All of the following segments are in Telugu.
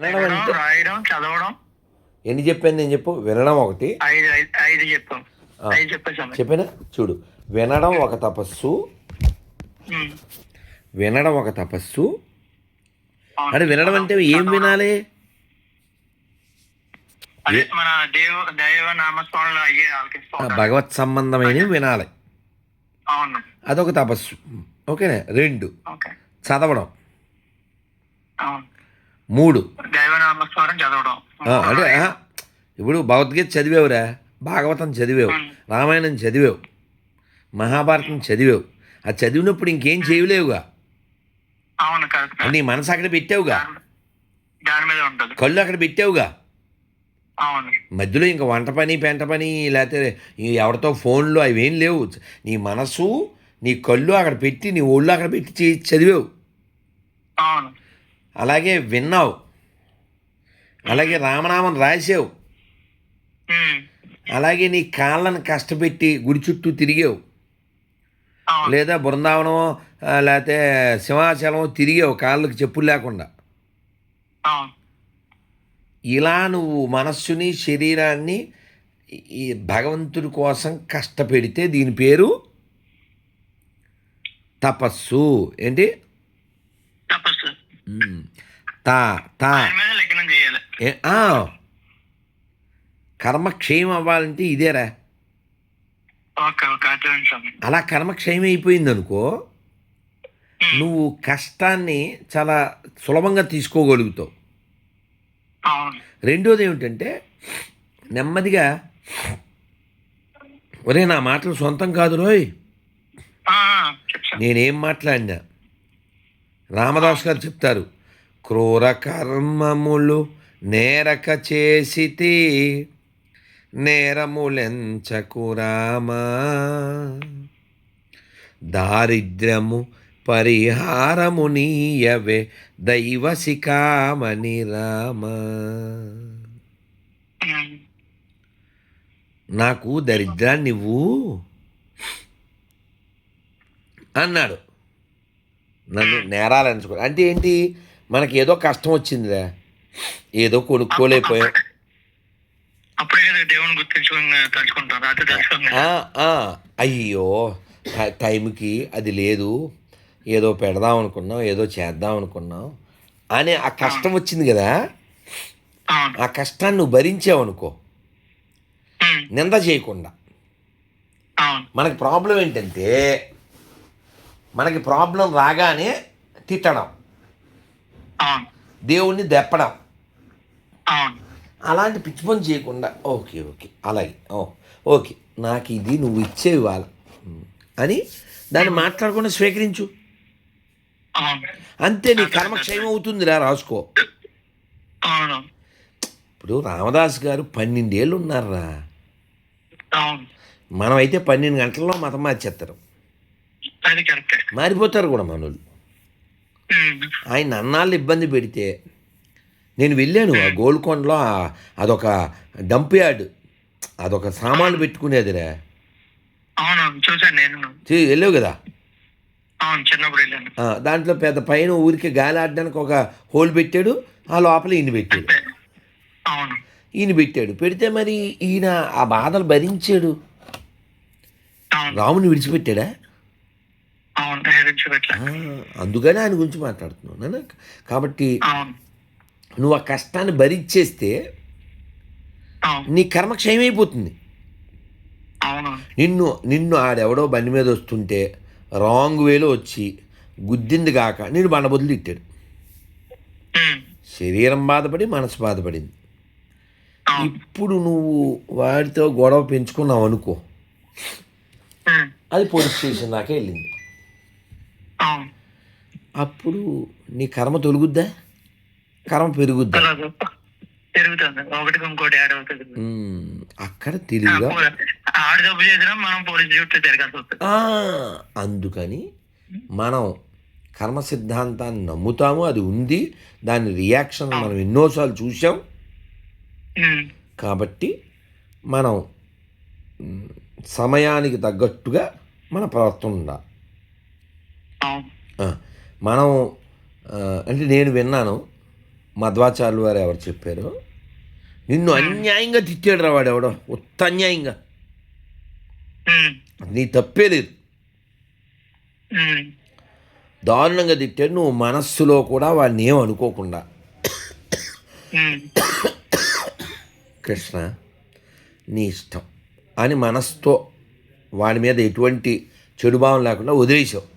వినడం వినడం అంటే రాయడం చదవడం. ఎన్ని చెప్పాను నేను చెప్పు? వినడం ఒకటి. ఐదు ఐదు ఐదు చెప్పాం. చెప్పానా? చూడు. వినడం ఒక తపస్సు. వినడం ఒక తపస్సు. అంటే వినడం అంటే ఏం వినాలి? మన దేవ దైవ భగవత్ సంబంధమైనవి వినాలి. అవును. అదొక తపస్సు. ఓకేనా? రెండు. చదవడం. మూడు. చదవడం. అంటే ఇప్పుడు భగవద్గీత చదివేవురా? భాగవతం చదివేవు. రామాయణం చదివేవు. మహాభారతం చదివేవు. అది చదివినప్పుడు ఇంకేం చేయలేవుగా? నీ మనసు అక్కడ పెట్టావుగా? కళ్ళు అక్కడ పెట్టావుగా? అవును. మధ్యలో ఇంకా వంట పని పెంట పని లేకపోతే ఎవరితో ఫోన్లు అవి ఏం లేవు. నీ మనసు నీ కళ్ళు అక్కడ పెట్టి నీ ఒళ్ళు అక్కడ పెట్టి చదివావు. అలాగే విన్నావు. అలాగే రామనామం రాసావు. అలాగే నీ కాళ్ళని కష్టపెట్టి గుడి చుట్టూ తిరిగావు. లేదా బృందావనమో లేకపోతే సింహాచలమో తిరిగావు కాళ్ళకి చెప్పులు లేకుండా. ఇలా నువ్వు మనస్సుని శరీరాన్ని ఈ భగవంతుడి కోసం కష్టపెడితే దీని పేరు తపస్సు. ఏంటి. తా తా దాని మీద లగ్నం చేయాలి ఏ, ఆ. కర్మ క్షయం అవ్వాలంటే ఇదేరా అలా కర్మ క్షయం అయిపోయింది అనుకో. నువ్వు కష్టాన్ని చాలా సులభంగా తీసుకోగలుగుతావు రెండోది ఏమిటంటే నెమ్మదిగా ఒరే నా మాటలు సొంతం కాదు రోయ్ నేనేం మాట్లాడినా రామదాస్ గారు చెప్తారు క్రూర కర్మములు నేరక చేసితి నేరములెంచకు రామా. దారిద్ర్యము పరిహారము నీయవే దైవశిఖామణి రామ. నాకు దరిద్రాన్ని నువ్వు? అన్నాడు. నన్ను నేరాలు ఎంచుకో అంటే ఏంటి? మనకి ఏదో కష్టం వచ్చిందిరా ఏదో కొనుక్కోలేకపోయాం. అప్పుడే కదా దేవుని గుర్తించుకుని తలుచుకుంటాం. రాత్రి తలుచుకుని ఆ, ఆ, అయ్యో టై- టైంకి అది లేదు. ఏదో పెడదాం అనుకున్నాం ఏదో చేద్దాం అనుకున్నాం. అని ఆ కష్టం వచ్చింది కదా? అవును. ఆ కష్టాన్ని నువ్వు భరించావు అనుకో. ఉమ్. నింద చేయకుండా. అవును. మనకి ప్రాబ్లం ఏంటంటే మనకి ప్రాబ్లం రాగానే తిట్టడం. దేవుణ్ణి దెప్పడం. అలాంటి పిచ్చి పని చేయకుండా ఓకే ఓకే అలాగే ఓ ఓకే నాకు ఇది నువ్వు ఇచ్చేవి వాళ్ళ అని దాన్ని మాట్లాడకుండా స్వీకరించు. అంతే నీ కర్మక్షయం అవుతుందిరా రాసుకో. ఇప్పుడు రామదాస్ గారు పన్నెండేళ్ళు ఉన్నారా మనమైతే పన్నెండు గంటల్లో మతం మార్చేస్తారు మారిపోతారు కూడా మనోళ్ళు. ఆయన అన్నాళ్ళు ఇబ్బంది పెడితే నేను వెళ్ళాను ఆ గోల్కొండలో అదొక డంప్ యార్డ్. అదొక సామాన్లు పెట్టుకునేదిరా. వెళ్ళావు కదా? దాంట్లో పెద్ద పైన ఊరికి గాలి ఆడడానికి ఒక హోల్ పెట్టాడు ఆ లోపల ఈయన పెట్టాడు. ఈయన పెట్టాడు. పెడితే మరి ఈయన ఆ బాధలు భరించాడు. రాముని విడిచిపెట్టాడా? ఆ, అందుకని ఆయన గురించి మాట్లాడుతున్నాను నాన్న. కాబట్టి నువ్వు ఆ కష్టాన్ని భరించేస్తే నీ కర్మ క్షయమైపోతుంది. నిన్ను నిన్ను ఆడెవడో బండి మీద వస్తుంటే రాంగ్ వేలో వచ్చి గుద్దింది కాక నేను బండబొద్దులు ఇట్టాడు ఉమ్. శరీరం బాధపడి మనసు బాధపడింది. ఇప్పుడు నువ్వు వాడితో గొడవ పెంచుకున్నావు అనుకో. అది పోలీస్ స్టేషన్ దాకా వెళ్ళింది. అప్పుడు నీ కర్మ తొలుగుద్దా? కర్మ పెరుగుద్దా? అలాగే పెరుగుతుంది. ఒకటికి ఇంకోటి యాడ్ అవుతుంది. ఉమ్, అక్కడ తెలివిగా ఆడు తప్పు చేసినా మనం పోలీసు చుట్టూ తిరగాల్సి వస్తుంది. ఆ, అందుకని మనం కర్మ సిద్ధాంతాన్ని నమ్ముతాము అది ఉంది. దాని రియాక్షన్ మనం ఎన్నోసార్లు చూసాం. కాబట్టి మనం సమయానికి తగ్గట్టుగా మన ప్రవర్తన ఉండాలి. మనం అంటే నేను విన్నాను మధ్వాచార్యులు వారు ఎవరు చెప్పారు నిన్ను అన్యాయంగా తిట్టాడు రా వాడు ఎవడో ఉత్త అన్యాయంగా. నీ తప్పే లేదు. దారుణంగా తిట్టాడు నువ్వు మనస్సులో కూడా వాడిని ఏం అనుకోకుండా. కృష్ణ నీ ఇష్టం అని మనసుతో వాడి మీద ఎటువంటి చెడు భావం లేకుండా వదిలేసావు.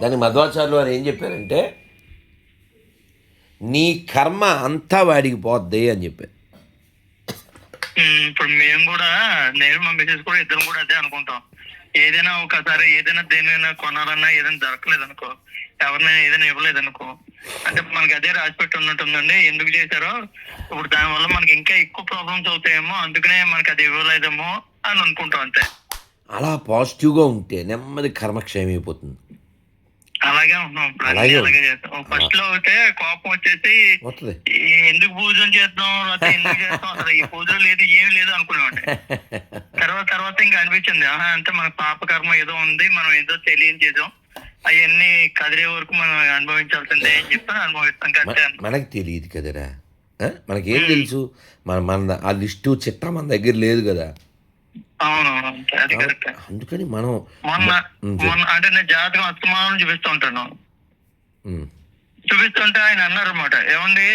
దాని మధ్వాచార్యులు వారు ఏం చెప్పారంటే నీ కర్మ అంతా వాడికి పోద్ది అని చెప్పారు. ఇప్పుడు మేము కూడా నేను మా మిసెస్ కూడా ఇద్దరం కూడా అదే అనుకుంటాం. ఏదైనా ఒకసారి ఏదైనా దేనైనా కొనాలన్నా ఏదైనా దొరకలేదు అనుకో ఎవరినైనా ఏదైనా ఇవ్వలేదు అనుకో అంటే మనకి అదే రాసిపెట్టి ఉన్నట్టుందండి. ఎందుకు చేశారో? ఇప్పుడు దానివల్ల మనకి ఇంకా ఎక్కువ ప్రాబ్లమ్స్ అవుతాయేమో అందుకనే మనకి అది ఇవ్వలేదేమో అని అనుకుంటాం అంతే. అలా పాజిటివ్గా ఉంటే నెమ్మది కర్మక్షయం అయిపోతుంది. అలాగే చేస్తాం. ఫస్ట్లో అయితే కోపం వచ్చేసి ఎందుకు పూజలు చేద్దాం ఎందుకు చేస్తాం అసలు ఈ పూజలు లేదు ఏమి లేదు అనుకునేవాడి తర్వాత తర్వాత ఇంకా అనిపించింది. ఆహా అంటే మన పాప కర్మ ఏదో ఉంది మనం ఏదో తెలియని చేసాం. అవన్నీ కదిలే వరకు మనం అనుభవించాల్సిందే అని చెప్పి అనుభవిస్తాం. అన్న. మనకి తెలియదు కదరా? మనకేం తెలుసు? మన మన ఆ లిస్టు చిట్టా మన దగ్గర లేదు కదా. అందుకని మనం మొన్న మొన్న అంటే నేను జాతకం అస్తమానం చూపిస్తూ ఉంటాను ఉమ్, చూపిస్తుంటే ఆయన అన్నారు అనమాట ఏమండి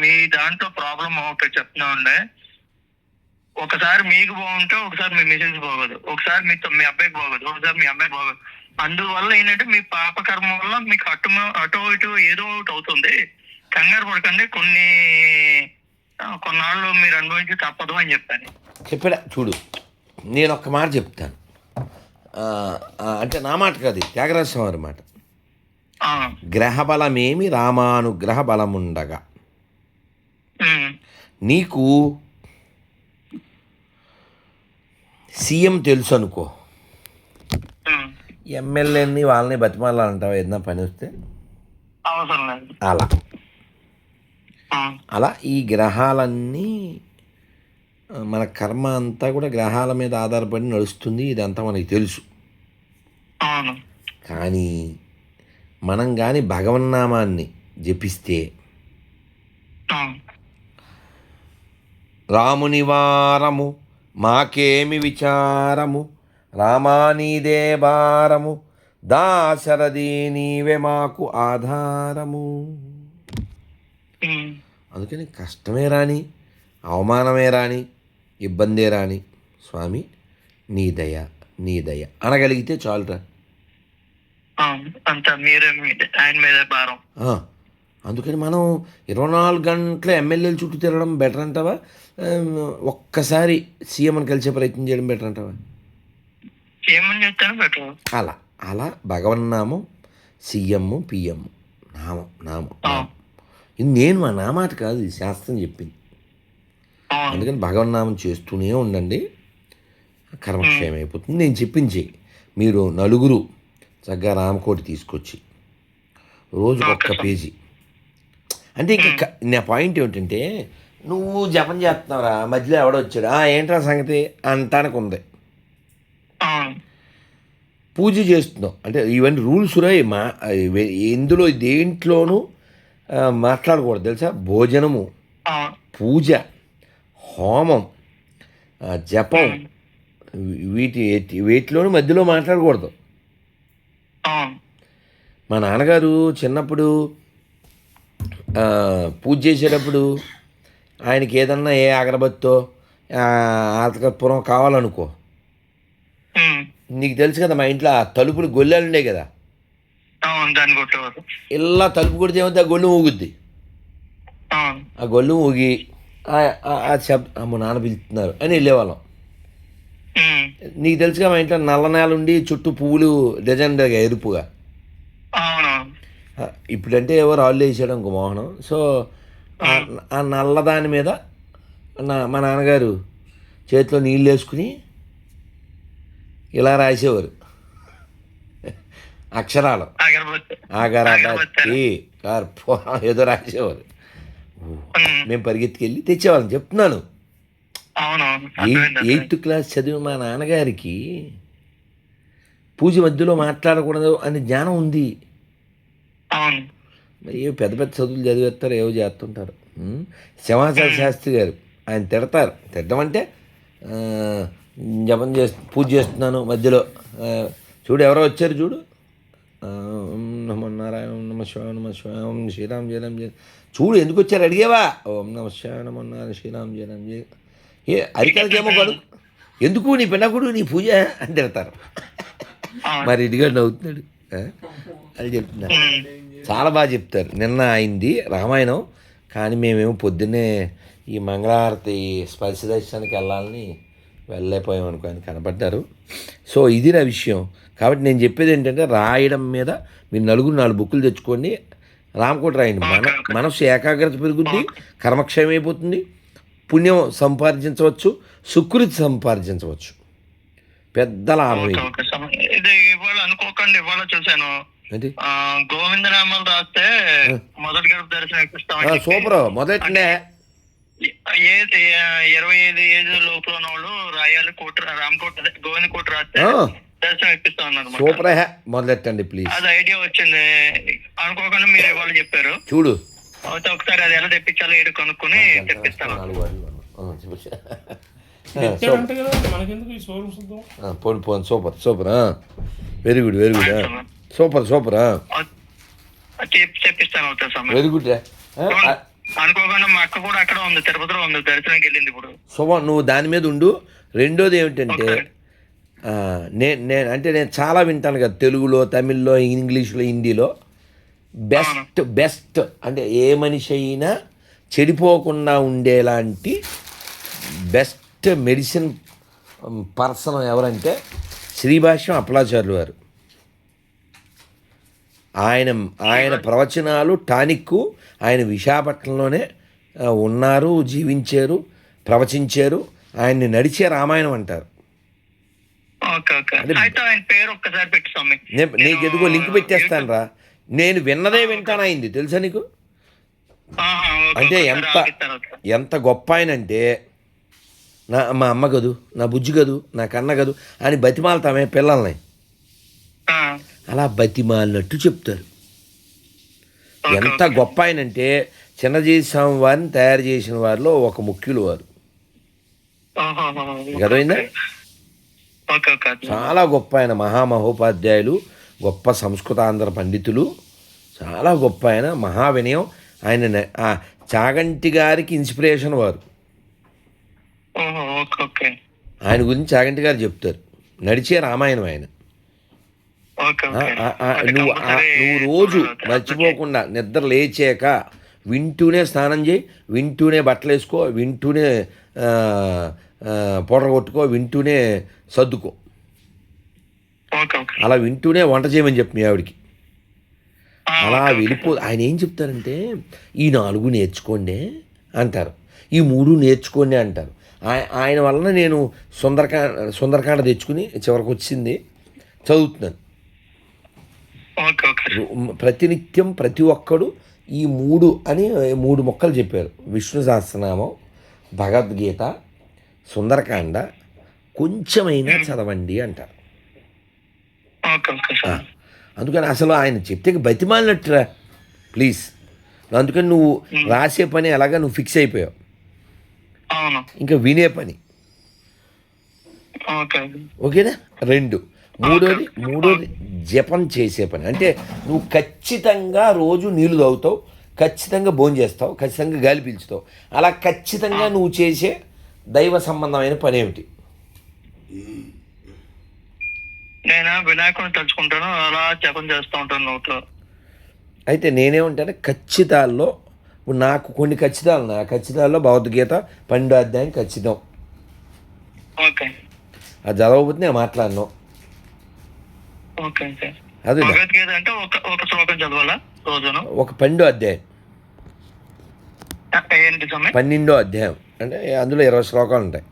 మీ దాంట్లో ప్రాబ్లం ఒకటి చెప్తున్నా ఉండే. ఒకసారి మీకు బాగుంటే ఒకసారి మీ మిసెస్ బాగోదు. ఒకసారి మీతో మీ అబ్బాయికి బాగోదు ఒకసారి మీ అబ్బాయికి బాగోదు. అందువల్ల ఏంటంటే మీ పాప కర్మ వల్ల మీకు అటు అటు ఇటు ఏదో ఒకటి అవుతుంది. కంగారు పడకండి కొన్ని కొన్నాళ్ళు మీరు అనుభవించి తప్పదు అని చెప్పాను. చెప్పాడా? చూడు. నేను ఒక్క మాట చెప్తాను. అంటే నా మాట కాదు త్యాగరాజ స్వామి మాట. ఆ, గ్రహ బలమేమి రామానుగ్రహ బలముండగా. నీకు సీఎం తెలుసు అనుకో ఎమ్మెల్యేని వాళ్ళని బతిమాలంటావు ఏదైనా పని వస్తే? అలా. అలా ఈ గ్రహాలన్నీ మన కర్మ అంతా కూడా గ్రహాల మీద ఆధారపడి నడుస్తుంది ఇదంతా మనకి తెలుసు. కానీ మనం కానీ భగవన్నామాన్ని జపిస్తే రాముని వారము మాకేమి విచారము రామానీదే భారము దాశరథి నీవే మాకు ఆధారము. అందుకని కష్టమే రాని అవమానమే రాని ఇబ్బందే రాని స్వామి నీ దయ నీ దయ. అనగలిగితే చాలురా. అంతా మీరే మీదే ఆయన మీద భారం. ఆ, అందుకని మనం ఇరవై నాలుగు గంటల ఎమ్మెల్యేలు చుట్టూ తిరగడం బెటర్ అంటావా? ఒక్కసారి సీఎంని కలిసే ప్రయత్నం చేయడం బెటర్ అంటావా? అలా అలా భగవన్నామం సీఎం పిఎం నామం నామం. ఇది నేను మా నా మాట కాదు ఇది శాస్త్రం చెప్పింది. అందుకని భగవన్నామం చేస్తూనే ఉండండి. కర్మక్షయం అయిపోతుంది నేను చెప్పింది చెయ్యి. మీరు నలుగురు చక్కగా రామకోటి తీసుకొచ్చి రోజుకు ఒక్క పేజీ. అంటే ఇంకా నా పాయింట్ ఏమిటంటే నువ్వు జపం చేస్తున్నావురా మధ్యలో ఎవడొచ్చాడు "ఆ, ఏంట్రా సంగతి అంటానికి ఉంది పూజ చేస్తున్నావు. అంటే ఇవన్నీ రూల్స్ రాయి మా ఇందులో దేంట్లోనూ మాట్లాడకూడదు. తెలుసా? భోజనము పూజ. హోమం జపం వీటి వీటిలోనూ మధ్యలో మాట్లాడకూడదు. మా నాన్నగారు చిన్నప్పుడు పూజ చేసేటప్పుడు ఆయనకి ఏదన్నా ఏ అగరబత్తో ఆతకపురం కావాలనుకో. నీకు తెలుసు కదా మా ఇంట్లో ఆ తలుపులు గొల్లెలు ఉండే కదా ఇలా తలుపు కొడితే ఏమవుతుంది ఆ గొల్లు ఊగుద్ది ఆ గొల్లు ఊగి శబ్ద అమ్మ నాన్న పిలుస్తున్నారు. అని వెళ్ళేవాళ్ళం. నీకు తెలుసుగా మా ఇంట్లో నల్ల నేల ఉండి చుట్టూ పువ్వులు డిజైన్గా ఎరుపుగా. ఇప్పుడంటే ఎవరు రాళ్ళు వేసాడు ఇంకో మోహనం. సో ఆ- ఆ నల్లదాని మీద నా మా నాన్నగారు చేతిలో నీళ్ళు వేసుకుని ఇలా రాసేవారు. అక్షరాలు. కర్పూరం ఏదో రాసేవారు. మేము పరిగెత్తుకెళ్ళి తెచ్చేవాళ్ళం. చెప్తున్నాను. ఎయిత్ క్లాస్ చదివిన మా నాన్నగారికి పూజ మధ్యలో మాట్లాడకూడదు అనే జ్ఞానం ఉంది. మరి ఏవో పెద్ద పెద్ద చదువులు చదివేస్తారు ఏవో చేస్తుంటారు? సింహాచల శాస్త్రి గారు ఆయన తిడతారు. తిట్టడం అంటే జపం చేస్తూ పూజ చేస్తున్నాను మధ్యలో. చూడు ఎవరో వచ్చారు చూడు. ఓం నమో నారాయణ ఓం నమ శివాయ నమ శివాయ ఓం శ్రీరామ్ జయరామ్ జయ. చూడు ఎందుకు వచ్చారు? అడిగేవా? ఓం నమ శివాయ నమో నారాయణ శ్రీరామ్ జయరామ్ జయ. ఏ అరికాలకేమో కడు ఎందుకు నీ పిన్నకుడు నీ పూజ? అని తిడతారు. మరి ఇదిగా నవ్వుతున్నాడు? అది చెప్తున్నారు ఉమ్. చాలా బాగా చెప్తారు. నిన్న అయింది రామాయణం. కానీ మేమేమో పొద్దున్నే ఈ మంగళహారతి స్పర్శ దర్శనానికి వెళ్ళాలని వెళ్ళలేకపోయాం అనుకో ఆయన కనపడ్డారు. సో ఇది నా విషయం. కాబట్టి నేను చెప్పేది ఏంటంటే రాయడం మీద మీరు నలుగురు నాలుగు బుక్కులు తెచ్చుకోండి. రామకోట రాయండి. మన మనస్సు ఏకాగ్రత పెరుగుద్ది కర్మక్షయం అయిపోతుంది పుణ్యం సంపాదించవచ్చు సుకృతి సంపాదించవచ్చు. పెద్ద లాభం అనుకోకండి ఇవాళ చూశాను. గోవిందనామాలు రాస్తే మొదటి సూపర్. మొదటనే ఏ ఏ- ఇరవై ఐదు ఏజ్ లోపల ఉన్న వాళ్ళు రాయాలి కోట రామకోట గోవింద కోట రాస్తే దర్శనం ఇప్పిస్తాం అన్నమాట. సూపర్ మొదలెట్టండి ప్లీజ్ అది ఐడియా వచ్చింది. అనుకోకుండా మీరు ఇవాళ చెప్పారు. చూడు. అయితే ఒకసారి అది ఎలా తెప్పించాలో ఏడు కనుక్కొని తెప్పిస్తాను. పోను పోను super. Super very good very good super super తెప్- తెప్పిస్తాను వెరీ గుడ్ అనుకోకుండా మా అక్క కూడా అక్కడ ఉంది తిరుపతిలో ఉంది వెళ్ళింది ఇప్పుడు. శుభం నువ్వు దాని మీద ఉండు. రెండోది ఏమిటంటే. నేను నేను అంటే నేను చాలా వింటాను కదా తెలుగులో తమిళ్ళో ఇంగ్లీష్లో హిందీలో. బెస్ట్ బెస్ట్ అంటే ఏ మనిషి అయినా చెడిపోకుండా ఉండేలాంటి బెస్ట్ మెడిసిన్ పర్సన్ ఎవరంటే శ్రీభాష్యం అప్పలాచార్యులు వారు ఆయన ఆయన ప్రవచనాలు టానిక్ ఆయన విశాఖపట్నంలోనే ఉన్నారు జీవించారు ప్రవచించారు. ఆయన్ని నడిచే రామాయణం అంటారు. నీకు ఎదుగో లింక్ పెట్టేస్తాను రా. నేను విన్నదే వింటాను అయింది. తెలుసా నీకు? అంటే ఎంత. ఎంత గొప్ప ఆయన అంటే నా మా అమ్మ గదు నా బుజ్జి గదు నా కన్న గదు అని బతిమాలతామే పిల్లల్ని. అలా బతిమాలినట్టు చెప్తారు. ఎంత గొప్ప ఆయనంటే చిన్నజీవి స్వామి వారిని తయారు చేసిన వారిలో ఒక ముఖ్యులు వారు ఓకే చాలా గొప్ప ఆయన మహామహోపాధ్యాయులు గొప్ప సంస్కృతాంధ్ర పండితులు చాలా గొప్ప ఆయన మహా వినయం ఆయన చాగంటి గారికి ఇన్స్పిరేషన్ వారు. ఆయన గురించి చాగంటి గారు చెప్తారు. నడిచే రామాయణం ఆయన ఓకే ఆ, ఓకే ఆ, ఆ, ఓకే, నువ్వు నువ్వు రోజు మర్చిపోకుండా నిద్ర లేచాక వింటూనే స్నానం చేయి వింటూనే బట్టలు వేసుకో వింటూనే పౌడర్ కొట్టుకో వింటూనే సర్దుకో. అలా వింటూనే వంట చేయమని చెప్పు మీ ఆవిడికి. అలా. వెళ్ళిపో ఆయన ఏం చెప్తారంటే ఈ నాలుగు నేర్చుకోండి అంటారు. ఈ మూడు నేర్చుకోండి అంటారు. ఆయ- ఆయన వలన నేను సుందరకాండ సుందరకాండ తెచ్చుకుని చివరికి వచ్చింది చదువుతున్నాను. ప్రతినిత్యం ప్రతి ఒక్కడు ఈ మూడు అని మూడు మొక్కలు చెప్పారు. విష్ణు సహస్రనామం భగవద్గీత సుందరకాండ కొంచెమైనా చదవండి అంటారు. అందుకని అసలు ఆయన చెప్తే బతిమాలినట్టురా ప్లీజ్. అందుకని నువ్వు రాసే పని అలాగా నువ్వు ఫిక్స్ అయిపోయావు. ఇంకా వినే పని. ఓకే. ఓకేనా? రెండు. మూడోది మూడోది జపం చేసే పని. అంటే నువ్వు ఖచ్చితంగా రోజు నీళ్ళు తాగుతావు ఖచ్చితంగా భోజనం చేస్తావు ఖచ్చితంగా గాలి పీల్చుతావు. అలా ఖచ్చితంగా నువ్వు చేసే దైవ సంబంధమైన పని ఏమిటి? నేను వినాయకుడిని తలుచుకుంటాను అలా జపం చేస్తూ ఉంటాను నోట్లో. అయితే నేనేమంటాను ఖచ్చితాల్లో ఇప్పుడు నాకు కొన్ని ఖచ్చితాలు నా ఖచ్చితాల్లో భగవద్గీత పన్నెండో అధ్యాయం ఖచ్చితం. ఓకే. అది చదవకపోతే నేను మాట్లాడను. ఓకే ఓకే అది భగవద్గీత అంటే ఒక ఒక శ్లోకం చదవాలా రోజును? ఒక పన్నెండో అధ్యాయం. పన్నెండో అధ్యాయం. అంటే అందులో ఇరవై శ్లోకాలు ఉంటాయి.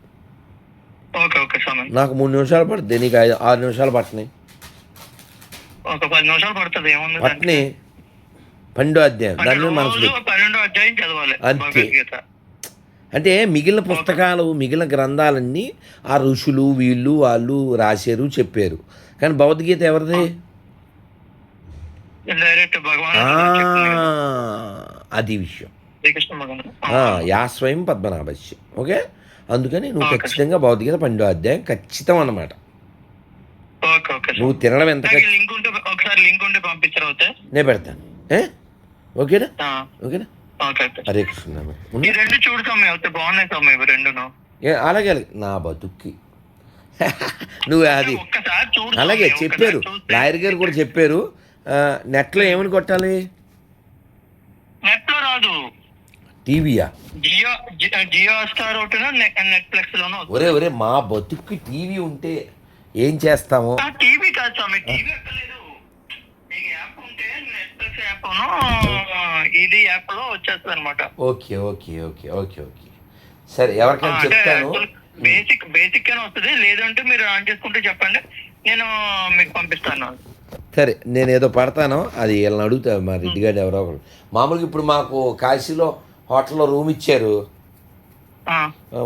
Okay okay Swami. నాకు మూడు నిమిషాలు పడుతుంది. నీకు ఐదు ఆరు నిమిషాలు పట్టినాయి ఒక పది నిమిషాలు పడుతుంది. ఏముంది దానికి? పట్టిని పన్నెండో అధ్యాయం. దాని మీద మనసు. పన్నెండో అధ్యాయం చదవాలి అంతే. అంటే మిగిలిన పుస్తకాలు మిగిలిన గ్రంథాలన్నీ ఆ ఋషులు వీళ్ళు వాళ్ళు రాశారు చెప్పారు. కానీ భగవద్గీత ఎవరిది. అది విషయం. యాస్వయం పద్మనాభస్య. ఓకే? అందుకని నువ్వు. ఖచ్చితంగా భౌతికత పన్నెండో అధ్యాయం ఖచ్చితం సార్. నువ్వు తినడం ఎంత నాకు ఖచ్చి- లింక్ ఉంటే ఒకసారి లింక్ ఉంటే పంపించరు అవుతే నేను పెడతాను. ఓకేనా? ఓకేనా? Okay okay. హరే కృష్ణ. అలాగే అలాగే. నా బతుక్కి. నువ్వు అది. అలాగే చెప్పారు. లాయర్ గారు కూడా చెప్పారు. ఆ, నెట్లో ఏమని కొట్టాలి? నెట్లో రాదు. టీవీయా. ఒరే ఒరే మా బతుక్కి టీవీ ఉంటే ఏం చేస్తామో? టీవీ కాదు స్వామి టీవీ ఇది యాప్లో వచ్చేస్తుంది అనమాట okay okay okay okay okay. సరే ఎవరికైనా చెప్తాను. బేసిక్ బేసిక్ గానే వస్తుంది. లేదంటే మీరు ఆన్ చేసుకుంటే చెప్పండి. నేను మీకు పంపిస్తాను. సరే నేను ఏదో పడతాను. అది వీళ్ళని అడుగుతా మా రెడ్డి గారు ఎవరో ఒకరు. మామూలుగా ఇప్పుడు మాకు కాశీలో హోటల్లో రూమ్ ఇచ్చారు.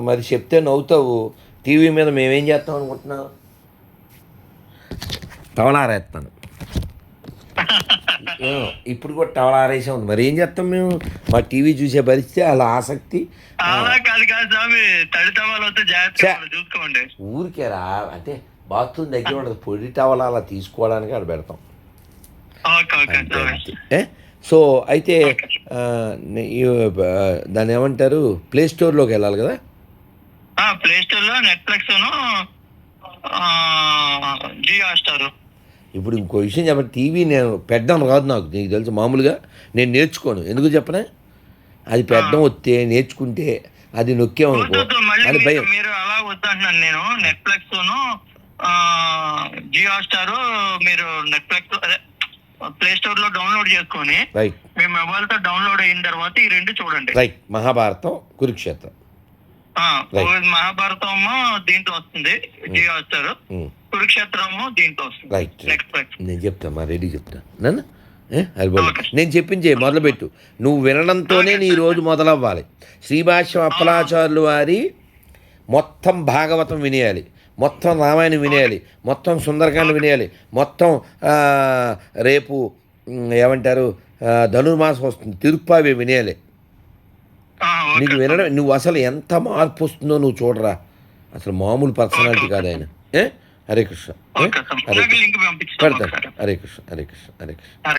మరి చెప్తే నవ్వుతావు. టీవీ మీద మేమేం చేస్తాం అనుకుంటున్నాం టవలారేస్తాను ఏమో, ఇప్పుడు కూడా టవలారేసే ఉంది. మరి ఏం చేస్తాం మేము? మా టీవీ చూసే పరిస్థితి అలా ఆసక్తి. అలా కాదు కాదు స్వామి తడిత వాళ్ళు వస్తే జాగ్రత్తగా ఛే. వాళ్ళు చూసుకోండి. ఊరికే రా అంటే బాత్రూమ్ దగ్గర ఉండదు. పొడి టవల్ అలా తీసుకోవడానికి అక్కడ పెడతాం? సో అయితే దాన్ని ఏమంటారు? ప్లే స్టోర్లోకి వెళ్ళాలి కదా? ప్లే స్టోర్లో నెట్ఫ్లిక్స్ జియో స్టార్ ఇప్పుడు ఇంకో విషయం చెప్పండి. టీవీ నేను పెట్టడం రాదు నాకు నీకు తెలుసు మామూలుగా నేను నేర్చుకోను. ఎందుకు చెప్పనా? అది పెట్టడం వస్తే నేర్చుకుంటే అది నొక్కేమనుకో మీరు- భయం. మీరు అలా వద్దంటున్నాను నేను. నెట్ఫ్లిక్స్ జియో స్టార్ మీరు నెట్ఫ్లిక్స్ అదే ప్లే స్టోర్లో డౌన్లోడ్ చేసుకొని మీ మొబైల్తో డౌన్లోడ్ అయిన తర్వాత ఈ రెండు చూడండి. రైట్ మహాభారతం కురుక్షేత్రం. మహాభారతం దీంట్లో వస్తుంది జియో స్టార్ ఉమ్, కురుక్షేత్రము రైట్ నేను చెప్తాను మా రెడీ చెప్తాను నన్ను. Okay. నేను చెప్పించే మొదలుపెట్టు నువ్వు వినడంతోనే నీ రోజు మొదలవ్వాలి. శ్రీభాష్యం అప్పలాచార్యులు వారి మొత్తం భాగవతం వినేయాలి. మొత్తం రామాయణం వినేయాలి. మొత్తం సుందరకాండ వినేయాలి. మొత్తం రేపు ఏమంటారు ధనుర్మాసం వస్తుంది. తిరుప్పావి వినేయాలి. నీకు వినడం నువ్వు అసలు ఎంత మార్పు వస్తుందో నువ్వు చూడరా. అసలు మామూలు పర్సనాలిటీ కాదు ఆయన. ఏ? హరే కృష్ణ. హరే కృష్ణ. హరే కృష్ణ హరే కృష్ణ హరే కృష్ణ.